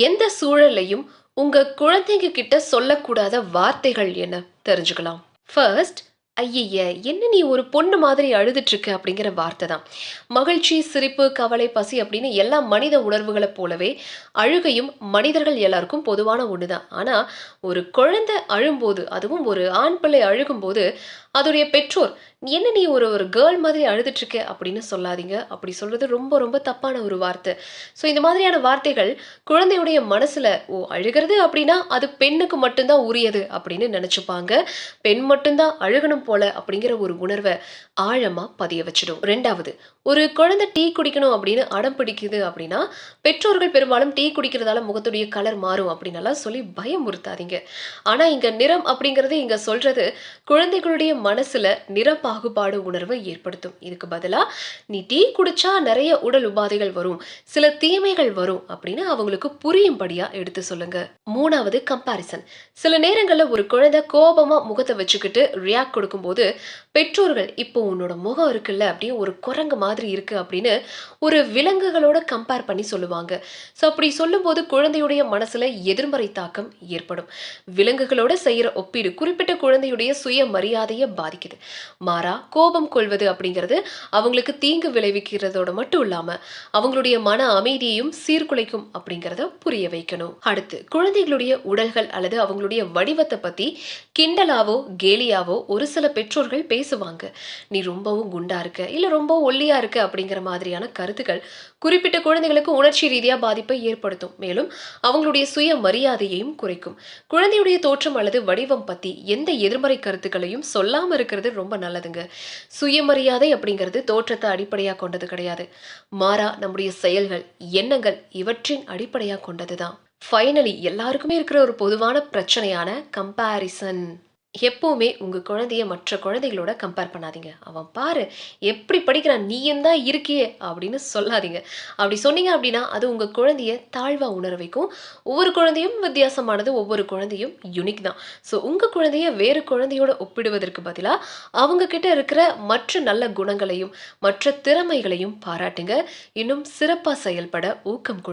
எந்த சூழல்லையும் உங்க குழந்தைங்க கிட்ட சொல்லக்கூடாத வார்த்தைகள் என்ன? தெரிஞ்சுக்கலாம். ஃபர்ஸ்ட் ஐய என்ன நீ ஒரு பொண்ணு மாதிரி அழுதுட்டு இருக்க அப்படிங்கிற வார்த்தை தான். மகிழ்ச்சி சிரிப்பு கவலை பசி அப்படின்னு எல்லா மனித உணர்வுகளை போலவே அழுகையும் மனிதர்கள் எல்லாருக்கும் பொதுவான ஒன்று தான். ஆனால் ஒரு குழந்தை அழும்போது அதுவும் ஒரு ஆண் பிள்ளை அழுகும்போது அதோடைய பெற்றோர் என்ன நீ ஒரு ஒரு கேர்ள் மாதிரி அழுதுட்டுருக்க? அப்படின்னு சொல்லாதீங்க. அப்படி சொல்கிறது ரொம்ப ரொம்ப தப்பான ஒரு வார்த்தை. ஸோ இந்த மாதிரியான வார்த்தைகள் குழந்தையுடைய மனசுல ஓ அழுகிறது? அப்படின்னா அது பெண்ணுக்கு மட்டும்தான் உரியது அப்படின்னு நினச்சிப்பாங்க. பெண் மட்டும்தான் அழுகணும் போல அப்படிங்கிற ஒரு உணர்வை ஆழமாக பதிய வச்சிடும். ரெண்டாவது ஒரு குழந்தை டீ குடிக்கணும் அப்படின்னு அடம் பிடிக்குது அப்படின்னா பெற்றோர்கள் பெரும்பாலும் டீ குடிக்கிறதால முகத்துடைய கலர் மாறும் அப்படின்னலாம் சொல்லி பயமுறுத்தாதீங்க. ஆனால் இங்கே நிறம் அப்படிங்கிறது இங்கே சொல்கிறது குழந்தைகளுடைய மனசில் நிற பாகுபாடு உணர்வை ஏற்படுத்தும். இதுக்கு பதிலாக நீ டீ குடிச்சா நிறைய உடல் உபாதைகள் வரும் சில தீமைகள் வரும் அப்படின்னு அவங்களுக்கு புரியும்படியா எடுத்து சொல்லுங்க. மூணாவது கம்பாரிசன் சில நேரங்களில் ஒரு குழந்தை கோபமா முகத்தை வச்சுக்கிட்டு ரியாக்ட் கொடுக்கும்போது பெற்றோர்கள் இப்போ உன்னோட முகம் இருக்குல்ல அப்படியே ஒரு குரங்கு மாதிரி இருக்கு அப்படின்னு ஒரு விலங்குகளோட கம்பேர் பண்ணி சொல்லுவாங்க. ஸோ அப்படி சொல்லும்போது குழந்தையுடைய மனசுல எதிர்மறை தாக்கம் ஏற்படும். விலங்குகளோட செய்யற ஒப்பீடு குறிப்பிட்ட குழந்தையுடைய சுய மரியாதையை பாதிக்குது. மாறா கோபம் கொள்வது அப்படிங்கிறது அவங்களுக்கு தீங்கு விளைவிக்கிறதோட மட்டும் இல்லாம அவங்களுடைய மன அமைதியையும் சீர்குலைக்கும் அப்படிங்கிறத புரிய வைக்கணும். அடுத்து குழந்தைகளுடைய உடல்கள் அல்லது அவங்களுடைய வடிவத்தை பத்தி கிண்டலாவோ கேலியாவோ ஒரு சில பெற்றோர்கள் பேசுவாங்க. நீ ரொம்பவும் குண்டா இருக்க இல்ல ரொம்ப ஒல்லியா இருக்க அப்படிங்கிற மாதிரியான கருத்துக்கள் குறிப்பிட்ட குழந்தைகளுக்கு உணர்ச்சி ரீதியா பாதிப்பை ஏற்படுத்தும். மேலும் அவங்களுடைய சுய மரியாதையையும் குறைக்கும். குழந்தையுடைய தோற்றம் அல்லது வடிவம் பத்தி எந்த எதிர்மறை கருத்துக்களையும் சொல்லாம இருக்கிறது ரொம்ப நல்லதுங்க. சுயமரியாதை அப்படிங்கிறது தோற்றத்தை அடிப்படையாக கொண்டது கிடையாது. மாறா நம்முடைய செயல்கள் எண்ணங்கள் இவற்றின் அடிப்படையாக கொண்டது தான் ஃபைனலி எல்லாருக்குமே இருக்கிற ஒரு பொதுவான பிரச்சனையான கம்பேரிசன் எப்போவுமே உங்கள் குழந்தைய மற்ற குழந்தைகளோட கம்பேர் பண்ணாதீங்க. அவன் பாரு எப்படி படிக்கிறான் நீயும் தான் இருக்கியே அப்படின்னு சொல்லாதீங்க. அப்படி சொன்னீங்க அப்படின்னா அது உங்கள் குழந்தைய தாழ்வாக உணர வைக்கும். ஒவ்வொரு குழந்தையும் வித்தியாசமானது ஒவ்வொரு குழந்தையும் யுனிக் தான். ஸோ உங்கள் குழந்தைய வேறு குழந்தையோட ஒப்பிடுவதற்கு பதிலாக அவங்கக்கிட்ட இருக்கிற மற்ற நல்ல குணங்களையும் மற்ற திறமைகளையும் பாராட்டுங்க. இன்னும் சிறப்பாக செயல்பட ஊக்கம் கொடுங்க.